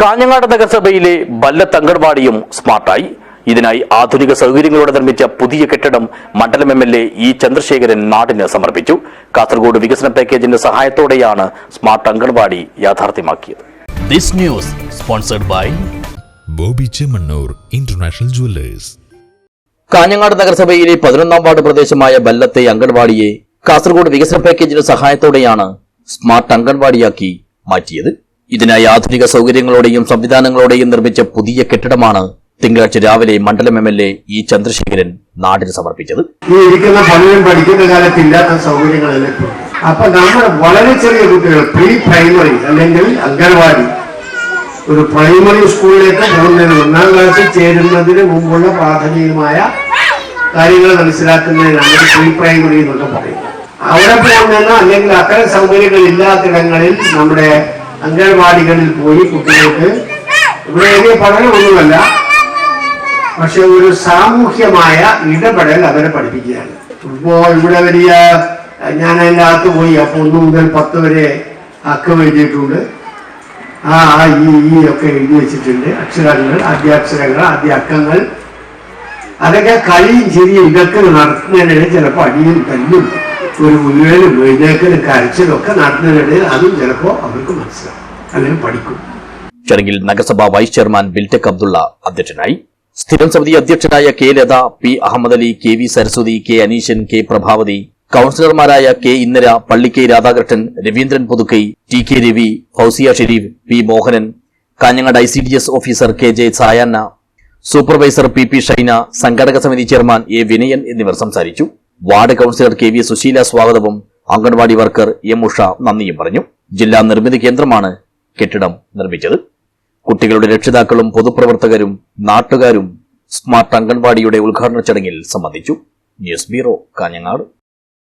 കാഞ്ഞങ്ങാട് നഗരസഭയിലെ ബല്ലത്ത് അംഗൻവാടിയും സ്മാർട്ടായി. ഇതിനായി ആധുനിക സൗകര്യങ്ങളോടെ നിർമ്മിച്ച പുതിയ കെട്ടിടം മണ്ഡലം M L A E Chandrasekharan നാടിന് സമർപ്പിച്ചു. കാസർഗോഡ് വികസന പാക്കേജിന്റെ സഹായത്തോടെയാണ് സ്മാർട്ട് അംഗൻവാടി യാഥാർത്ഥ്യമാക്കിയത്. This news sponsored by Boby Chemmanur international jewellers. Kanhangad നഗരസഭയിലെ പതിനൊന്നാം വാർഡ് പ്രദേശമായ ബല്ലത്തെ അംഗൻവാടിയെ കാസർഗോഡ് വികസന പാക്കേജിന്റെ സഹായത്തോടെയാണ് സ്മാർട്ട് അംഗൻവാടിയാക്കി മാറ്റിയത്. ഇതിനായി ആധുനിക സൗകര്യങ്ങളോടെയും സംവിധാനങ്ങളോടെയും നിർമ്മിച്ച പുതിയ കെട്ടിടമാണ് തിങ്കളാഴ്ച രാവിലെ മണ്ഡലം M L A E Chandrasekharan നാടിന് സമർപ്പിച്ചത് ഇരിക്കുന്ന സമയം പഠിക്കുന്ന കാലത്ത് ഇല്ലാത്ത സൗകര്യങ്ങളെല്ലാം. അപ്പൊ നമ്മൾ വളരെ ചെറിയ കുട്ടികൾ പ്രീ പ്രൈമറി അല്ലെങ്കിൽ അംഗൻവാടി ഒരു പ്രൈമറി സ്കൂളിലേക്ക് പോകുന്നതിന് ഒന്നാം ക്ലാസ്സിൽ ചേരുന്നതിന് മുമ്പുള്ള പ്രാഥമികമായ കാര്യങ്ങൾ മനസ്സിലാക്കുന്നതിനാണ് പ്രീ പ്രൈമറി എന്നൊക്കെ പറയുന്നത് അവിടെ പോകുന്ന അല്ലെങ്കിൽ അത്തരം സൗകര്യങ്ങൾ ഇല്ലാത്തിടങ്ങളിൽ നമ്മുടെ അംഗൻവാടികളിൽ പോയി കുട്ടികൾക്ക് ഇവിടെ വലിയ പഠനമൊന്നുമല്ല പക്ഷെ ഒരു സാമൂഹ്യമായ ഇടപെടൽ അവരെ പഠിപ്പിക്കുകയാണ്. ഇപ്പോ ഇവിടെ വലിയ ഞാൻ അതിന്റെ അകത്ത് പോയി അപ്പൊ ഒന്ന് മുതൽ പത്ത് വരെ അക്ക് എഴുതിയിട്ടുണ്ട്. ആ ആ ഈ ഈ ഒക്കെ എഴുതി വെച്ചിട്ടുണ്ട്. അക്ഷരങ്ങൾ ആദ്യാക്ഷരങ്ങൾ ആദ്യ അക്കങ്ങൾ അതൊക്കെ കളിയും ശരിയും ഇതൊക്കെ നടത്തുന്നതിനിടെ ചിലപ്പോൾ അടിയും തല്ലും. ഒരു മുന്നേലും എഴുന്നേക്കലും കരച്ചിലും ഒക്കെ നടത്തുന്നതിനിടയിൽ അതും ചിലപ്പോൾ അവർക്ക് മനസ്സിലാവും. അല്ലെങ്കിൽ പഠിക്കും. ചടങ്ങിൽ നഗരസഭാ വൈസ് ചെയർമാൻ ബിൽടെക് അബ്ദുള്ള അധ്യക്ഷനായി. സ്ഥിരം സമിതി അധ്യക്ഷനായ K Latha P Ahammed Ali K V Saraswathi K Aneesan K Prabhavathi കൌൺസിലർമാരായ K Indira Palli K Radhakrishnan Raveendran Puthukkai T K Ravi Fousiya Sherif P Mohanan Kanhangad I C D S officer K J Sayanna supervisor P P Shaina സംഘാടക സമിതി chairman A Vinayan എന്നിവർ സംസാരിച്ചു. Ward councillor K V Susheela സ്വാഗതവും anganwadi worker M Usha നന്ദിയും പറഞ്ഞു. ജില്ലാ നിർമ്മിതി കേന്ദ്രമാണ് കെട്ടിടം നിർമ്മിച്ചത്. കുട്ടികളുടെ രക്ഷിതാക്കളും പൊതുപ്രവർത്തകരും നാട്ടുകാരും സ്മാർട്ട് അംഗൻവാടിയുടെ ഉദ്ഘാടന ചടങ്ങിൽ സംബന്ധിച്ചു. News bureau Kanhangad.